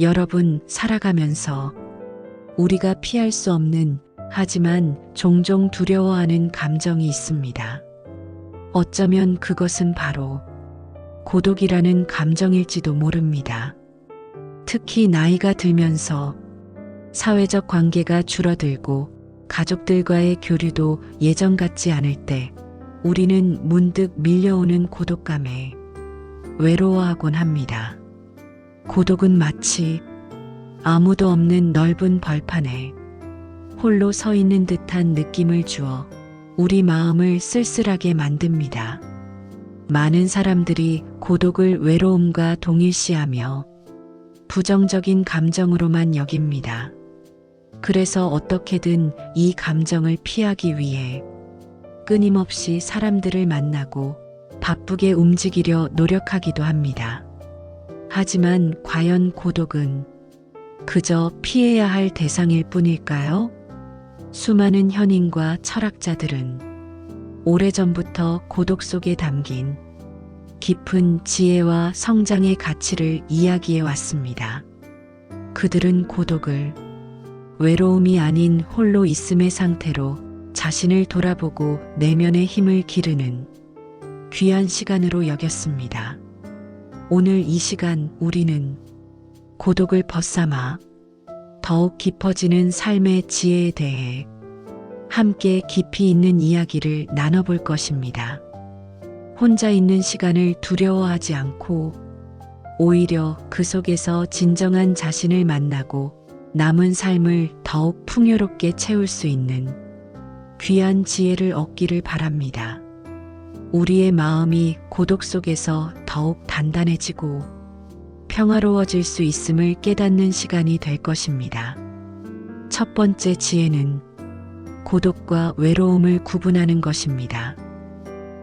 여러분, 살아가면서 우리가 피할 수 없는 하지만 종종 두려워하는 감정이 있습니다. 어쩌면 그것은 바로 고독이라는 감정일지도 모릅니다. 특히 나이가 들면서 사회적 관계가 줄어들고 가족들과의 교류도 예전 같지 않을 때 우리는 문득 밀려오는 고독감에 외로워하곤 합니다. 고독은 마치 아무도 없는 넓은 벌판에 홀로 서 있는 듯한 느낌을 주어 우리 마음을 쓸쓸하게 만듭니다. 많은 사람들이 고독을 외로움과 동일시하며 부정적인 감정으로만 여깁니다. 그래서 어떻게든 이 감정을 피하기 위해 끊임없이 사람들을 만나고 바쁘게 움직이려 노력하기도 합니다. 하지만 과연 고독은 그저 피해야 할 대상일 뿐일까요? 수많은 현인과 철학자들은 오래전부터 고독 속에 담긴 깊은 지혜와 성장의 가치를 이야기해 왔습니다. 그들은 고독을 외로움이 아닌 홀로 있음의 상태로 자신을 돌아보고 내면의 힘을 기르는 귀한 시간으로 여겼습니다. 오늘 이 시간 우리는 고독을 벗삼아 더욱 깊어지는 삶의 지혜에 대해 함께 깊이 있는 이야기를 나눠볼 것입니다. 혼자 있는 시간을 두려워하지 않고 오히려 그 속에서 진정한 자신을 만나고 남은 삶을 더욱 풍요롭게 채울 수 있는 귀한 지혜를 얻기를 바랍니다. 우리의 마음이 고독 속에서 더욱 단단해지고 평화로워질 수 있음을 깨닫는 시간이 될 것입니다. 첫 번째 지혜는 고독과 외로움을 구분하는 것입니다.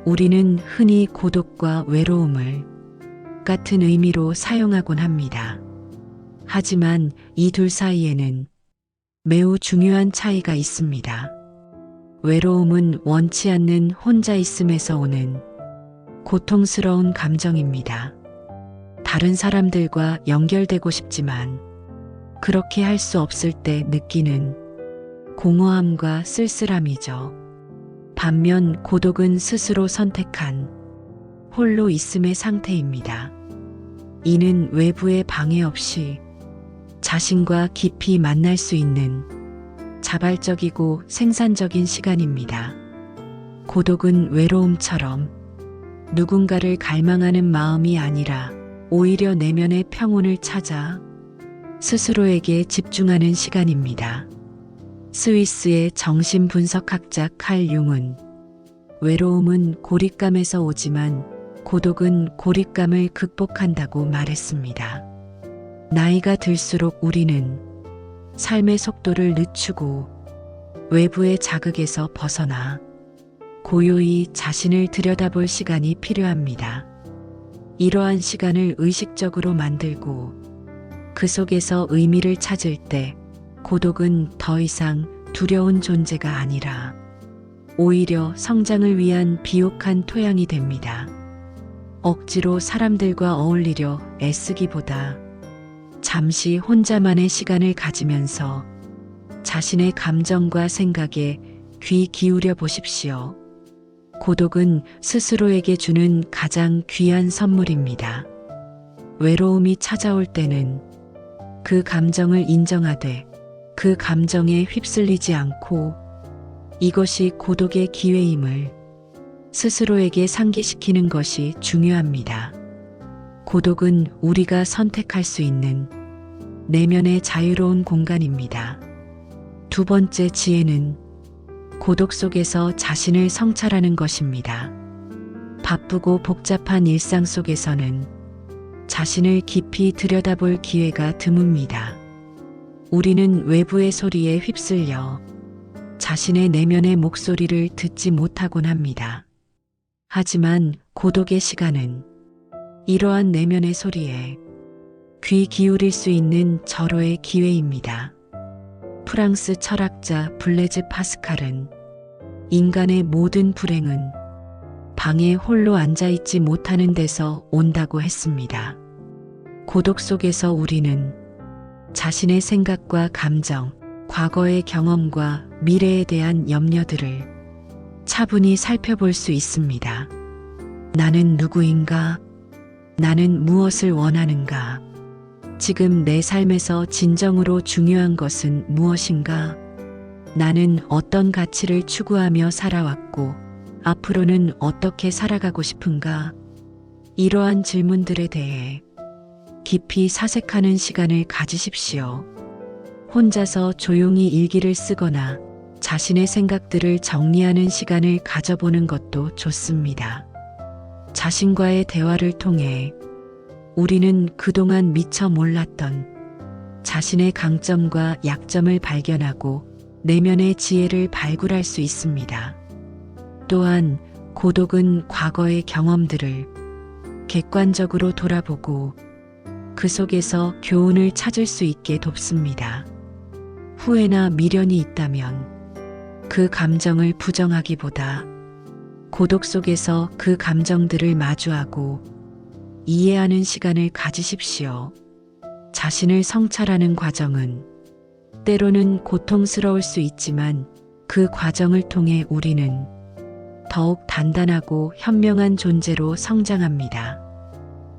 우리는 흔히 고독과 외로움을 같은 의미로 사용하곤 합니다. 하지만 이 둘 사이에는 매우 중요한 차이가 있습니다. 외로움은 원치 않는 혼자 있음에서 오는 고통스러운 감정입니다. 다른 사람들과 연결되고 싶지만 그렇게 할 수 없을 때 느끼는 공허함과 쓸쓸함이죠. 반면 고독은 스스로 선택한 홀로 있음의 상태입니다. 이는 외부의 방해 없이 자신과 깊이 만날 수 있는 자발적이고 생산적인 시간입니다. 고독은 외로움처럼 누군가를 갈망하는 마음이 아니라 오히려 내면의 평온을 찾아 스스로에게 집중하는 시간입니다. 스위스의 정신분석학자 칼 융은 외로움은 고립감에서 오지만 고독은 고립감을 극복한다고 말했습니다. 나이가 들수록 우리는 삶의 속도를 늦추고 외부의 자극에서 벗어나 고요히 자신을 들여다볼 시간이 필요합니다. 이러한 시간을 의식적으로 만들고 그 속에서 의미를 찾을 때 고독은 더 이상 두려운 존재가 아니라 오히려 성장을 위한 비옥한 토양이 됩니다. 억지로 사람들과 어울리려 애쓰기보다 잠시 혼자만의 시간을 가지면서 자신의 감정과 생각에 귀 기울여 보십시오. 고독은 스스로에게 주는 가장 귀한 선물입니다. 외로움이 찾아올 때는 그 감정을 인정하되 그 감정에 휩쓸리지 않고 이것이 고독의 기회임을 스스로에게 상기시키는 것이 중요합니다. 고독은 우리가 선택할 수 있는 내면의 자유로운 공간입니다. 두 번째 지혜는 고독 속에서 자신을 성찰하는 것입니다. 바쁘고 복잡한 일상 속에서는 자신을 깊이 들여다볼 기회가 드뭅니다. 우리는 외부의 소리에 휩쓸려 자신의 내면의 목소리를 듣지 못하곤 합니다. 하지만 고독의 시간은 이러한 내면의 소리에 귀 기울일 수 있는 절호의 기회입니다. 프랑스 철학자 블레즈 파스칼은 인간의 모든 불행은 방에 홀로 앉아있지 못하는 데서 온다고 했습니다. 고독 속에서 우리는 자신의 생각과 감정, 과거의 경험과 미래에 대한 염려들을 차분히 살펴볼 수 있습니다. 나는 누구인가? 나는 무엇을 원하는가? 지금 내 삶에서 진정으로 중요한 것은 무엇인가? 나는 어떤 가치를 추구하며 살아왔고, 앞으로는 어떻게 살아가고 싶은가? 이러한 질문들에 대해 깊이 사색하는 시간을 가지십시오. 혼자서 조용히 일기를 쓰거나 자신의 생각들을 정리하는 시간을 가져보는 것도 좋습니다. 자신과의 대화를 통해 우리는 그동안 미처 몰랐던 자신의 강점과 약점을 발견하고 내면의 지혜를 발굴할 수 있습니다. 또한 고독은 과거의 경험들을 객관적으로 돌아보고 그 속에서 교훈을 찾을 수 있게 돕습니다. 후회나 미련이 있다면 그 감정을 부정하기보다 고독 속에서 그 감정들을 마주하고 이해하는 시간을 가지십시오. 자신을 성찰하는 과정은 때로는 고통스러울 수 있지만 그 과정을 통해 우리는 더욱 단단하고 현명한 존재로 성장합니다.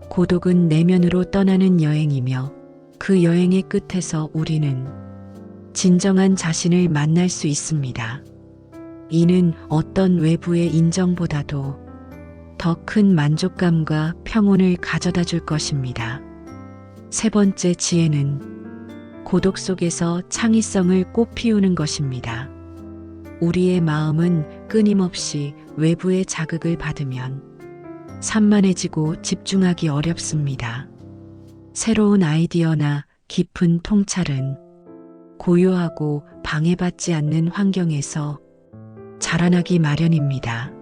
고독은 내면으로 떠나는 여행이며 그 여행의 끝에서 우리는 진정한 자신을 만날 수 있습니다. 이는 어떤 외부의 인정보다도 더 큰 만족감과 평온을 가져다 줄 것입니다. 세 번째 지혜는 고독 속에서 창의성을 꽃피우는 것입니다. 우리의 마음은 끊임없이 외부의 자극을 받으면 산만해지고 집중하기 어렵습니다. 새로운 아이디어나 깊은 통찰은 고요하고 방해받지 않는 환경에서 자라나기 마련입니다.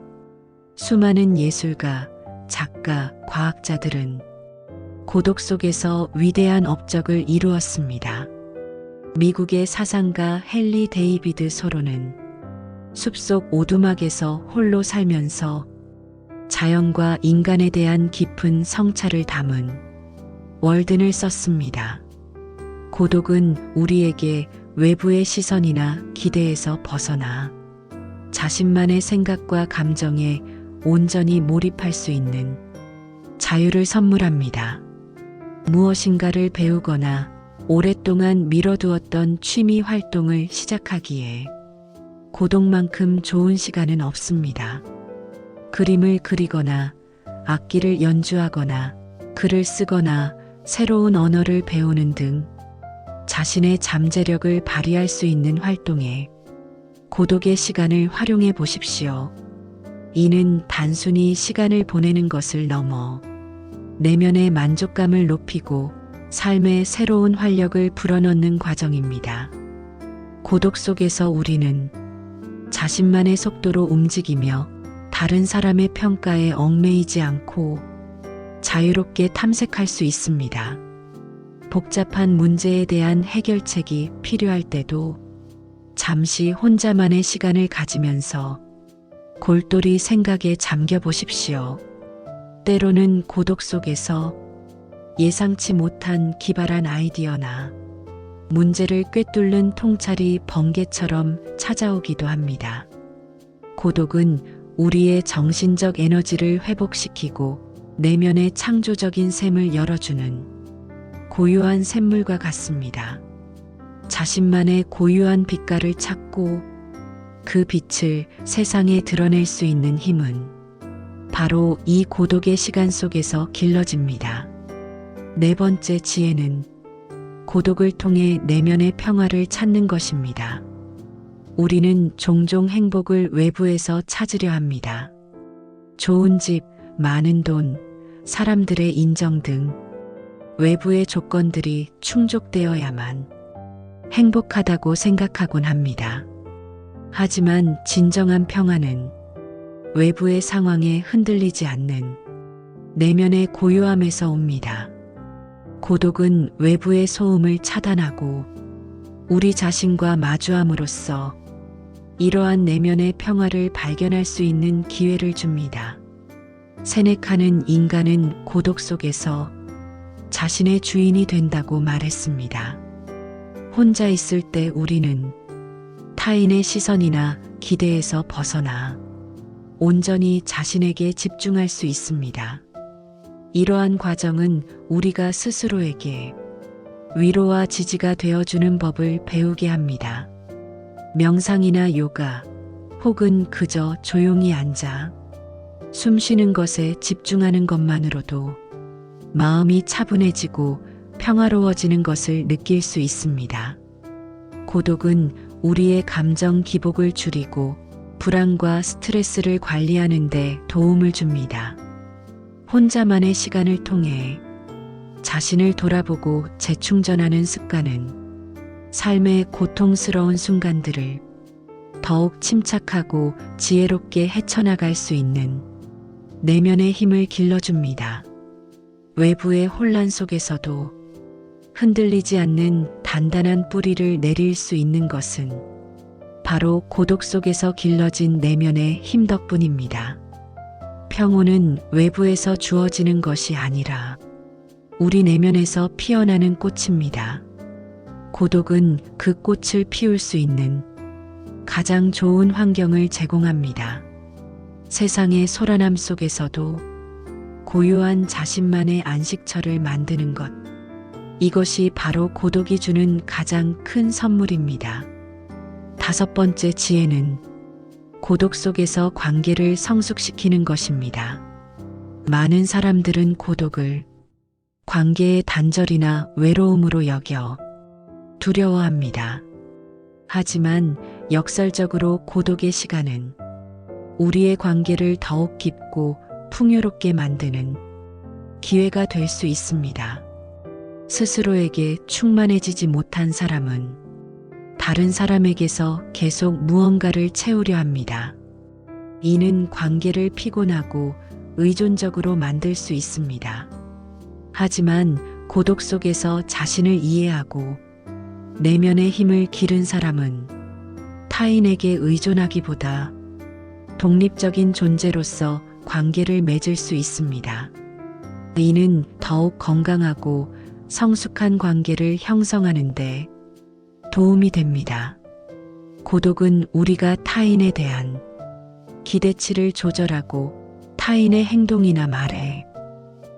수많은 예술가, 작가, 과학자들은 고독 속에서 위대한 업적을 이루었습니다. 미국의 사상가 헨리 데이비드 소로는 숲속 오두막에서 홀로 살면서 자연과 인간에 대한 깊은 성찰을 담은 월든을 썼습니다. 고독은 우리에게 외부의 시선이나 기대에서 벗어나 자신만의 생각과 감정에 온전히 몰입할 수 있는 자유를 선물합니다. 무엇인가를 배우거나 오랫동안 미뤄두었던 취미 활동을 시작하기에 고독만큼 좋은 시간은 없습니다. 그림을 그리거나 악기를 연주하거나 글을 쓰거나 새로운 언어를 배우는 등 자신의 잠재력을 발휘할 수 있는 활동에 고독의 시간을 활용해 보십시오. 이는 단순히 시간을 보내는 것을 넘어 내면의 만족감을 높이고 삶의 새로운 활력을 불어넣는 과정입니다. 고독 속에서 우리는 자신만의 속도로 움직이며 다른 사람의 평가에 얽매이지 않고 자유롭게 탐색할 수 있습니다. 복잡한 문제에 대한 해결책이 필요할 때도 잠시 혼자만의 시간을 가지면서 골똘히 생각에 잠겨 보십시오. 때로는 고독 속에서 예상치 못한 기발한 아이디어나 문제를 꿰뚫는 통찰이 번개처럼 찾아오기도 합니다. 고독은 우리의 정신적 에너지를 회복시키고 내면의 창조적인 샘을 열어주는 고요한 샘물과 같습니다. 자신만의 고유한 빛깔을 찾고 그 빛을 세상에 드러낼 수 있는 힘은 바로 이 고독의 시간 속에서 길러집니다. 네 번째 지혜는 고독을 통해 내면의 평화를 찾는 것입니다. 우리는 종종 행복을 외부에서 찾으려 합니다. 좋은 집, 많은 돈, 사람들의 인정 등 외부의 조건들이 충족되어야만 행복하다고 생각하곤 합니다. 하지만 진정한 평화는 외부의 상황에 흔들리지 않는 내면의 고요함에서 옵니다. 고독은 외부의 소음을 차단하고 우리 자신과 마주함으로써 이러한 내면의 평화를 발견할 수 있는 기회를 줍니다. 세네카는 인간은 고독 속에서 자신의 주인이 된다고 말했습니다. 혼자 있을 때 우리는 타인의 시선이나 기대에서 벗어나 온전히 자신에게 집중할 수 있습니다. 이러한 과정은 우리가 스스로에게 위로와 지지가 되어주는 법을 배우게 합니다. 명상이나 요가 혹은 그저 조용히 앉아 숨 쉬는 것에 집중하는 것만으로도 마음이 차분해지고 평화로워지는 것을 느낄 수 있습니다. 고독은 우리의 감정 기복을 줄이고 불안과 스트레스를 관리하는 데 도움을 줍니다. 혼자만의 시간을 통해 자신을 돌아보고 재충전하는 습관은 삶의 고통스러운 순간들을 더욱 침착하고 지혜롭게 헤쳐나갈 수 있는 내면의 힘을 길러줍니다. 외부의 혼란 속에서도 흔들리지 않는 단단한 뿌리를 내릴 수 있는 것은 바로 고독 속에서 길러진 내면의 힘 덕분입니다. 평온은 외부에서 주어지는 것이 아니라 우리 내면에서 피어나는 꽃입니다. 고독은 그 꽃을 피울 수 있는 가장 좋은 환경을 제공합니다. 세상의 소란함 속에서도 고요한 자신만의 안식처를 만드는 것. 이것이 바로 고독이 주는 가장 큰 선물입니다. 다섯 번째 지혜는 고독 속에서 관계를 성숙시키는 것입니다. 많은 사람들은 고독을 관계의 단절이나 외로움으로 여겨 두려워합니다. 하지만 역설적으로 고독의 시간은 우리의 관계를 더욱 깊고 풍요롭게 만드는 기회가 될 수 있습니다. 스스로에게 충만해지지 못한 사람은 다른 사람에게서 계속 무언가를 채우려 합니다. 이는 관계를 피곤하고 의존적으로 만들 수 있습니다. 하지만 고독 속에서 자신을 이해하고 내면의 힘을 기른 사람은 타인에게 의존하기보다 독립적인 존재로서 관계를 맺을 수 있습니다. 이는 더욱 건강하고 성숙한 관계를 형성하는데 도움이 됩니다. 고독은 우리가 타인에 대한 기대치를 조절하고 타인의 행동이나 말에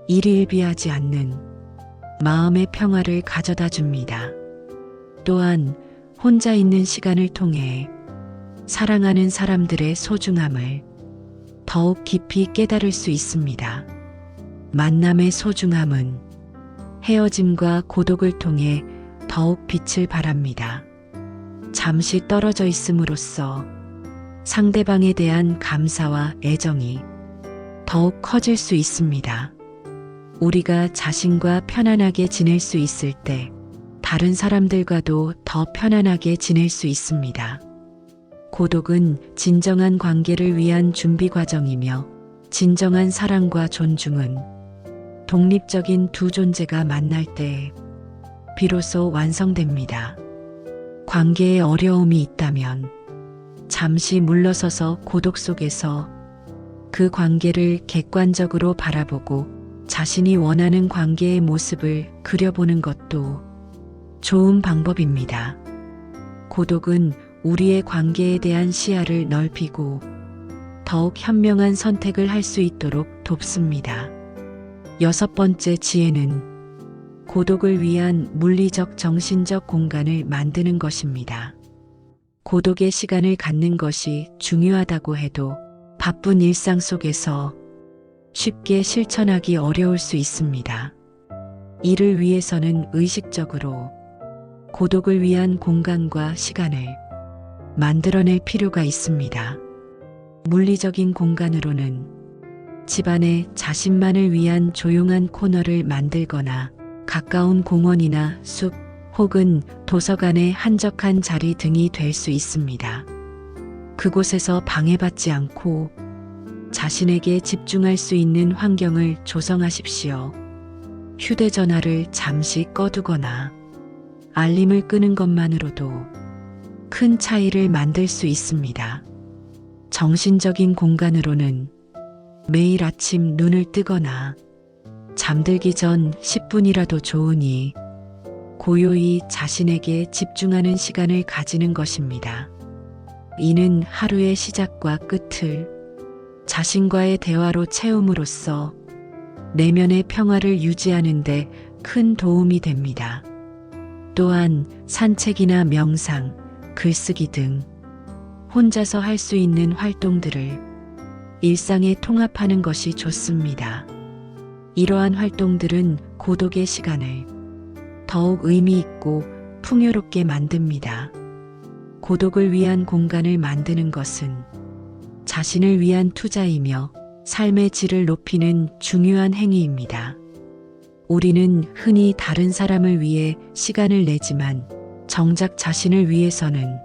일일비하지 않는 마음의 평화를 가져다 줍니다. 또한 혼자 있는 시간을 통해 사랑하는 사람들의 소중함을 더욱 깊이 깨달을 수 있습니다. 만남의 소중함은 헤어짐과 고독을 통해 더욱 빛을 발합니다. 잠시 떨어져 있음으로써 상대방에 대한 감사와 애정이 더욱 커질 수 있습니다. 우리가 자신과 편안하게 지낼 수 있을 때 다른 사람들과도 더 편안하게 지낼 수 있습니다. 고독은 진정한 관계를 위한 준비 과정이며 진정한 사랑과 존중은 독립적인 두 존재가 만날 때 비로소 완성됩니다. 관계에 어려움이 있다면 잠시 물러서서 고독 속에서 그 관계를 객관적으로 바라보고 자신이 원하는 관계의 모습을 그려보는 것도 좋은 방법입니다. 고독은 우리의 관계에 대한 시야를 넓히고 더욱 현명한 선택을 할 수 있도록 돕습니다. 여섯 번째 지혜는 고독을 위한 물리적 정신적 공간을 만드는 것입니다. 고독의 시간을 갖는 것이 중요하다고 해도 바쁜 일상 속에서 쉽게 실천하기 어려울 수 있습니다. 이를 위해서는 의식적으로 고독을 위한 공간과 시간을 만들어낼 필요가 있습니다. 물리적인 공간으로는 집안에 자신만을 위한 조용한 코너를 만들거나 가까운 공원이나 숲 혹은 도서관의 한적한 자리 등이 될 수 있습니다. 그곳에서 방해받지 않고 자신에게 집중할 수 있는 환경을 조성하십시오. 휴대전화를 잠시 꺼두거나 알림을 끄는 것만으로도 큰 차이를 만들 수 있습니다. 정신적인 공간으로는 매일 아침 눈을 뜨거나 잠들기 전 10분이라도 좋으니 고요히 자신에게 집중하는 시간을 가지는 것입니다. 이는 하루의 시작과 끝을 자신과의 대화로 채움으로써 내면의 평화를 유지하는데 큰 도움이 됩니다. 또한 산책이나 명상, 글쓰기 등 혼자서 할 수 있는 활동들을 일상에 통합하는 것이 좋습니다. 이러한 활동들은 고독의 시간을 더욱 의미 있고 풍요롭게 만듭니다. 고독을 위한 공간을 만드는 것은 자신을 위한 투자이며 삶의 질을 높이는 중요한 행위입니다. 우리는 흔히 다른 사람을 위해 시간을 내지만 정작 자신을 위해서는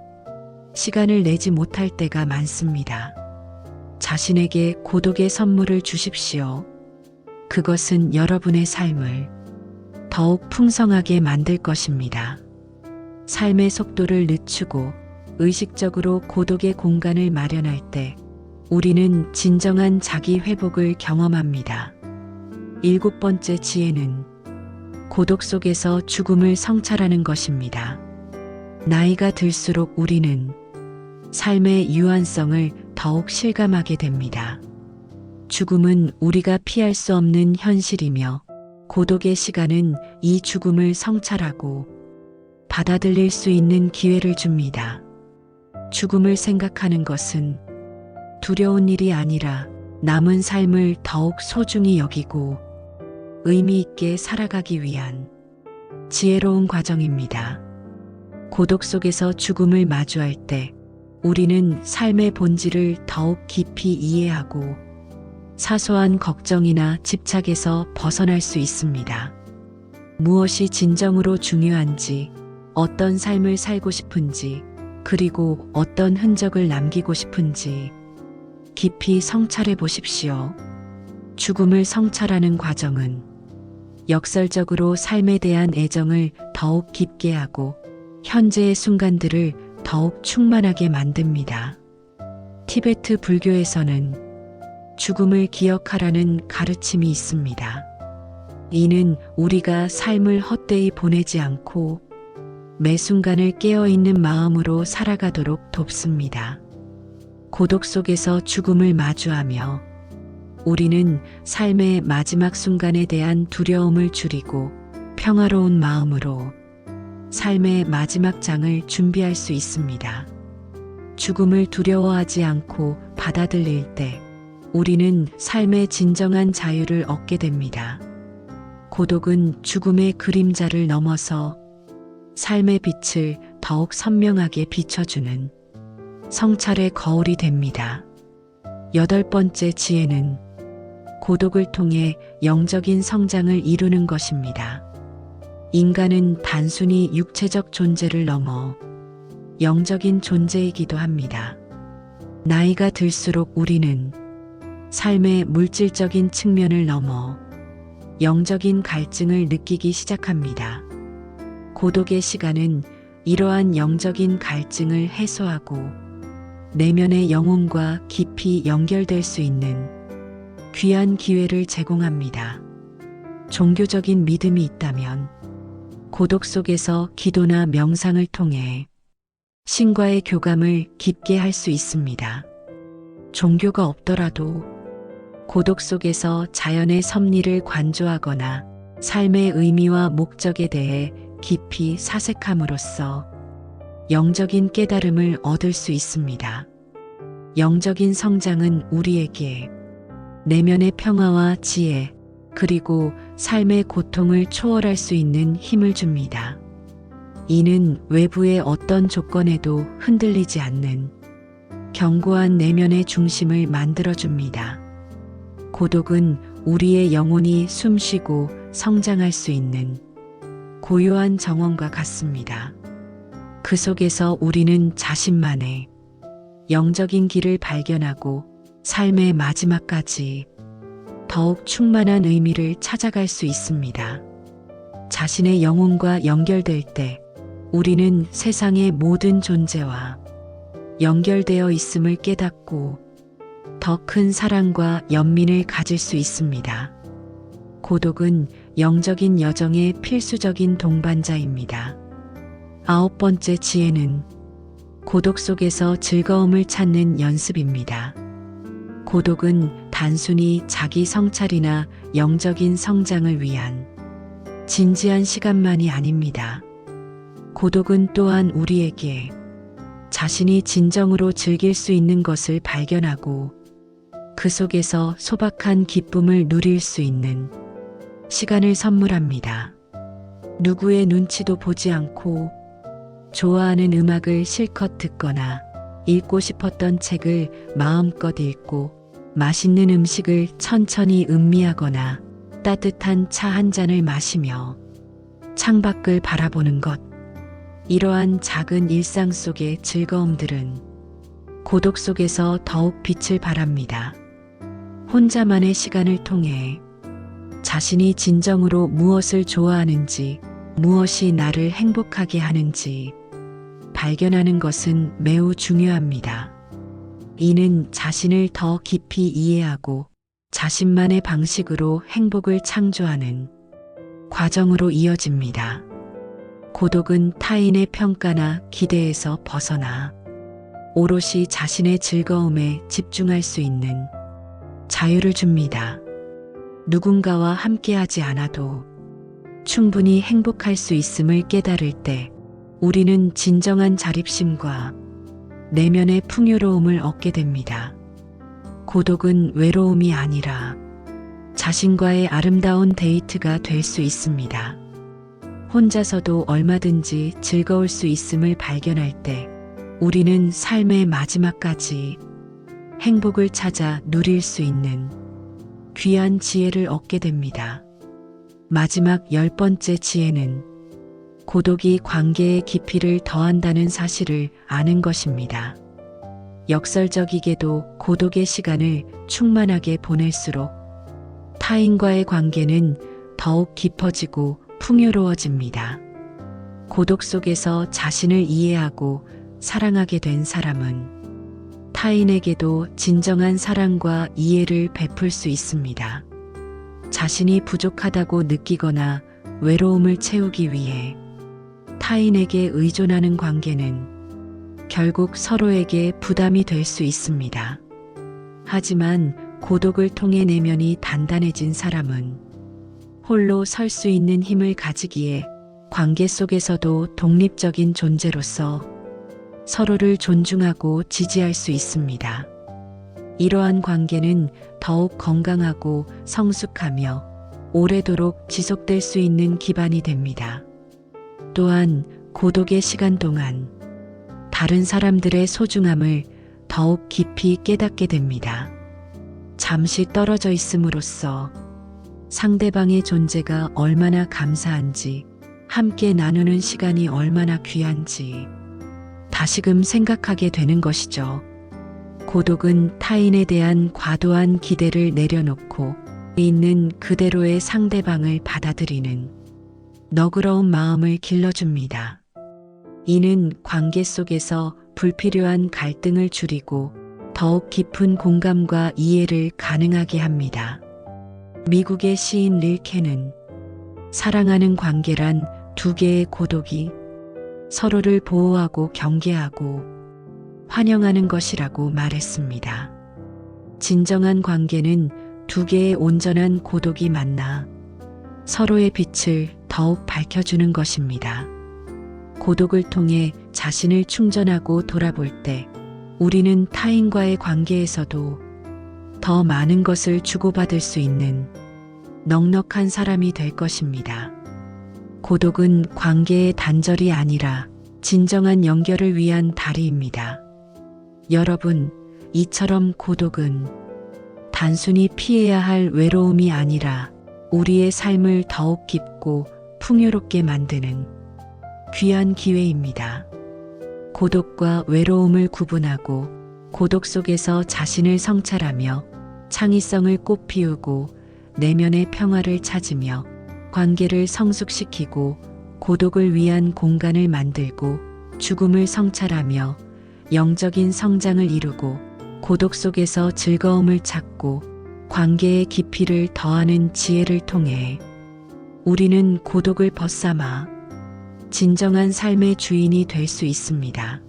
시간을 내지 못할 때가 많습니다. 자신에게 고독의 선물을 주십시오. 그것은 여러분의 삶을 더욱 풍성하게 만들 것입니다. 삶의 속도를 늦추고 의식적으로 고독의 공간을 마련할 때 우리는 진정한 자기 회복을 경험합니다. 일곱 번째 지혜는 고독 속에서 죽음을 성찰하는 것입니다. 나이가 들수록 우리는 삶의 유한성을 더욱 실감하게 됩니다. 죽음은 우리가 피할 수 없는 현실이며 고독의 시간은 이 죽음을 성찰하고 받아들일 수 있는 기회를 줍니다. 죽음을 생각하는 것은 두려운 일이 아니라 남은 삶을 더욱 소중히 여기고 의미 있게 살아가기 위한 지혜로운 과정입니다. 고독 속에서 죽음을 마주할 때 우리는 삶의 본질을 더욱 깊이 이해하고 사소한 걱정이나 집착에서 벗어날 수 있습니다. 무엇이 진정으로 중요한지, 어떤 삶을 살고 싶은지, 그리고 어떤 흔적을 남기고 싶은지 깊이 성찰해 보십시오. 죽음을 성찰하는 과정은 역설적으로 삶에 대한 애정을 더욱 깊게 하고 현재의 순간들을 더욱 충만하게 만듭니다. 티베트 불교에서는 죽음을 기억하라는 가르침이 있습니다. 이는 우리가 삶을 헛되이 보내지 않고 매 순간을 깨어있는 마음으로 살아가도록 돕습니다. 고독 속에서 죽음을 마주하며 우리는 삶의 마지막 순간에 대한 두려움을 줄이고 평화로운 마음으로 삶의 마지막 장을 준비할 수 있습니다. 죽음을 두려워하지 않고 받아들일 때 우리는 삶의 진정한 자유를 얻게 됩니다. 고독은 죽음의 그림자를 넘어서 삶의 빛을 더욱 선명하게 비춰주는 성찰의 거울이 됩니다. 여덟 번째 지혜는 고독을 통해 영적인 성장을 이루는 것입니다. 인간은 단순히 육체적 존재를 넘어 영적인 존재이기도 합니다. 나이가 들수록 우리는 삶의 물질적인 측면을 넘어 영적인 갈증을 느끼기 시작합니다. 고독의 시간은 이러한 영적인 갈증을 해소하고 내면의 영혼과 깊이 연결될 수 있는 귀한 기회를 제공합니다. 종교적인 믿음이 있다면 고독 속에서 기도나 명상을 통해 신과의 교감을 깊게 할 수 있습니다. 종교가 없더라도 고독 속에서 자연의 섭리를 관조하거나 삶의 의미와 목적에 대해 깊이 사색함으로써 영적인 깨달음을 얻을 수 있습니다. 영적인 성장은 우리에게 내면의 평화와 지혜, 그리고 삶의 고통을 초월할 수 있는 힘을 줍니다. 이는 외부의 어떤 조건에도 흔들리지 않는 견고한 내면의 중심을 만들어줍니다. 고독은 우리의 영혼이 숨쉬고 성장할 수 있는 고요한 정원과 같습니다. 그 속에서 우리는 자신만의 영적인 길을 발견하고 삶의 마지막까지 더욱 충만한 의미를 찾아갈 수 있습니다. 자신의 영혼과 연결될 때 우리는 세상의 모든 존재와 연결되어 있음을 깨닫고 더 큰 사랑과 연민을 가질 수 있습니다. 고독은 영적인 여정의 필수적인 동반자입니다. 아홉 번째 지혜는 고독 속에서 즐거움을 찾는 연습입니다. 고독은 단순히 자기 성찰이나 영적인 성장을 위한 진지한 시간만이 아닙니다. 고독은 또한 우리에게 자신이 진정으로 즐길 수 있는 것을 발견하고 그 속에서 소박한 기쁨을 누릴 수 있는 시간을 선물합니다. 누구의 눈치도 보지 않고 좋아하는 음악을 실컷 듣거나 읽고 싶었던 책을 마음껏 읽고 맛있는 음식을 천천히 음미하거나 따뜻한 차 한 잔을 마시며 창밖을 바라보는 것. 이러한 작은 일상 속의 즐거움들은 고독 속에서 더욱 빛을 발합니다. 혼자만의 시간을 통해 자신이 진정으로 무엇을 좋아하는지, 무엇이 나를 행복하게 하는지 발견하는 것은 매우 중요합니다. 이는 자신을 더 깊이 이해하고 자신만의 방식으로 행복을 창조하는 과정으로 이어집니다. 고독은 타인의 평가나 기대에서 벗어나 오롯이 자신의 즐거움에 집중할 수 있는 자유를 줍니다. 누군가와 함께하지 않아도 충분히 행복할 수 있음을 깨달을 때 우리는 진정한 자립심과 내면의 풍요로움을 얻게 됩니다. 고독은 외로움이 아니라 자신과의 아름다운 데이트가 될 수 있습니다. 혼자서도 얼마든지 즐거울 수 있음을 발견할 때 우리는 삶의 마지막까지 행복을 찾아 누릴 수 있는 귀한 지혜를 얻게 됩니다. 마지막 열 번째 지혜는 고독이 관계의 깊이를 더한다는 사실을 아는 것입니다. 역설적이게도 고독의 시간을 충만하게 보낼수록 타인과의 관계는 더욱 깊어지고 풍요로워집니다. 고독 속에서 자신을 이해하고 사랑하게 된 사람은 타인에게도 진정한 사랑과 이해를 베풀 수 있습니다. 자신이 부족하다고 느끼거나 외로움을 채우기 위해 타인에게 의존하는 관계는 결국 서로에게 부담이 될 수 있습니다. 하지만 고독을 통해 내면이 단단해진 사람은 홀로 설 수 있는 힘을 가지기에 관계 속에서도 독립적인 존재로서 서로를 존중하고 지지할 수 있습니다. 이러한 관계는 더욱 건강하고 성숙하며 오래도록 지속될 수 있는 기반이 됩니다. 또한 고독의 시간 동안 다른 사람들의 소중함을 더욱 깊이 깨닫게 됩니다. 잠시 떨어져 있음으로써 상대방의 존재가 얼마나 감사한지, 함께 나누는 시간이 얼마나 귀한지 다시금 생각하게 되는 것이죠. 고독은 타인에 대한 과도한 기대를 내려놓고 있는 그대로의 상대방을 받아들이는 너그러운 마음을 길러줍니다. 이는 관계 속에서 불필요한 갈등을 줄이고 더욱 깊은 공감과 이해를 가능하게 합니다. 미국의 시인 릴케는 사랑하는 관계란 두 개의 고독이 서로를 보호하고 경계하고 환영하는 것이라고 말했습니다. 진정한 관계는 두 개의 온전한 고독이 만나 서로의 빛을 더욱 밝혀주는 것입니다. 고독을 통해 자신을 충전하고 돌아볼 때 우리는 타인과의 관계에서도 더 많은 것을 주고받을 수 있는 넉넉한 사람이 될 것입니다. 고독은 관계의 단절이 아니라 진정한 연결을 위한 다리입니다. 여러분, 이처럼 고독은 단순히 피해야 할 외로움이 아니라 우리의 삶을 더욱 깊고 풍요롭게 만드는 귀한 기회입니다. 고독과 외로움을 구분하고 고독 속에서 자신을 성찰하며 창의성을 꽃피우고 내면의 평화를 찾으며 관계를 성숙시키고 고독을 위한 공간을 만들고 죽음을 성찰하며 영적인 성장을 이루고 고독 속에서 즐거움을 찾고 관계의 깊이를 더하는 지혜를 통해 우리는 고독을 벗삼아 진정한 삶의 주인이 될 수 있습니다.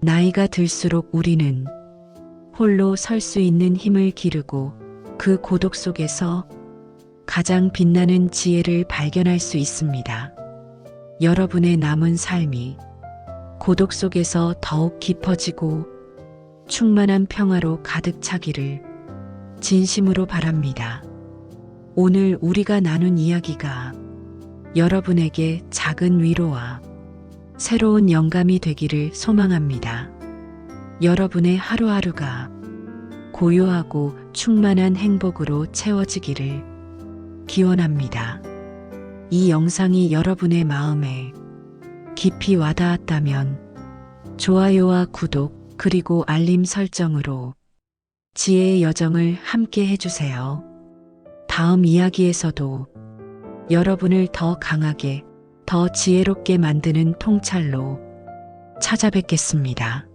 나이가 들수록 우리는 홀로 설 수 있는 힘을 기르고 그 고독 속에서 가장 빛나는 지혜를 발견할 수 있습니다. 여러분의 남은 삶이 고독 속에서 더욱 깊어지고 충만한 평화로 가득 차기를 진심으로 바랍니다. 오늘 우리가 나눈 이야기가 여러분에게 작은 위로와 새로운 영감이 되기를 소망합니다. 여러분의 하루하루가 고요하고 충만한 행복으로 채워지기를 기원합니다. 이 영상이 여러분의 마음에 깊이 와닿았다면 좋아요와 구독 그리고 알림 설정으로 지혜의 여정을 함께 해주세요. 다음 이야기에서도 여러분을 더 강하게, 더 지혜롭게 만드는 통찰로 찾아뵙겠습니다.